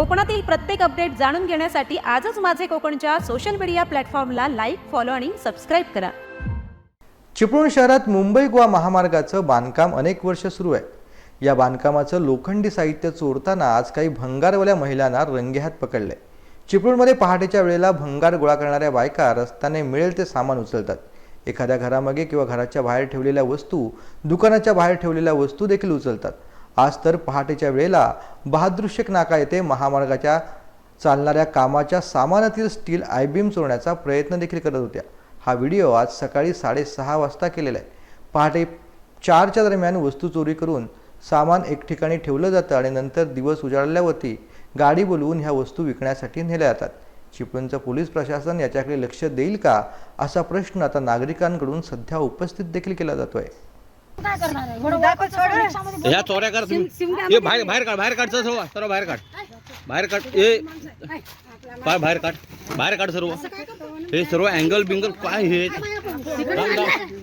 कोकणातील प्रत्येक अपडेट जाणून घेण्यासाठी आजच माझे कोकणच्या सोशल मीडिया प्लॅटफॉर्मला लाईक फॉलो आणि सबस्क्राईब करा. चिपळूण शहरात मुंबई गोवा महामार्गाचं बांधकाम अनेक वर्ष सुरू आहे. या बांधकामाचं लोखंडी साहित्य चोरताना आज काही भंगारवाल्या महिलांना रंगेहात पकडले. चिपळूणमध्ये पहाटेच्या वेळेला भंगार गोळा करणाऱ्या बायका रस्त्याने मिळेल ते सामान उचलतात. एखाद्या घरामागे किंवा घराच्या बाहेर ठेवलेल्या वस्तू दुकानाच्या बाहेर ठेवलेल्या वस्तू देखील उचलतात. आज तर पहाटेच्या वेळेला बहादृश्यक नाका येथे महामार्गाच्या चालणाऱ्या कामाच्या सामानातील स्टील आयबीम चोरण्याचा प्रयत्न देखील करत होत्या. हा व्हिडिओ आज सकाळी साडेसहा वाजता केलेला आहे. पहाटे चारच्या दरम्यान वस्तू चोरी करून सामान एक ठिकाणी ठेवलं जातं आणि नंतर दिवस उजाडल्यावरती गाडी बोलवून ह्या वस्तू विकण्यासाठी नेल्या जातात. चिपळूणचं पोलीस प्रशासन याच्याकडे लक्ष देईल का असा प्रश्न आता नागरिकांकडून सध्या उपस्थित देखील केला जातो आहे काय करणार आहे? एवढं वापस रिक्षामध्ये ह्या चोऱ्या कर तुम्ही हे बाहेर बाहेर काढ बाहेर काढ सर्व सर्व बाहेर काढ. बाहेर काढ. हे काय बाहेर काढ. बाहेर काढ सर्व. हे सर्व अँगल बिंगल काय हे? थांब, थांब.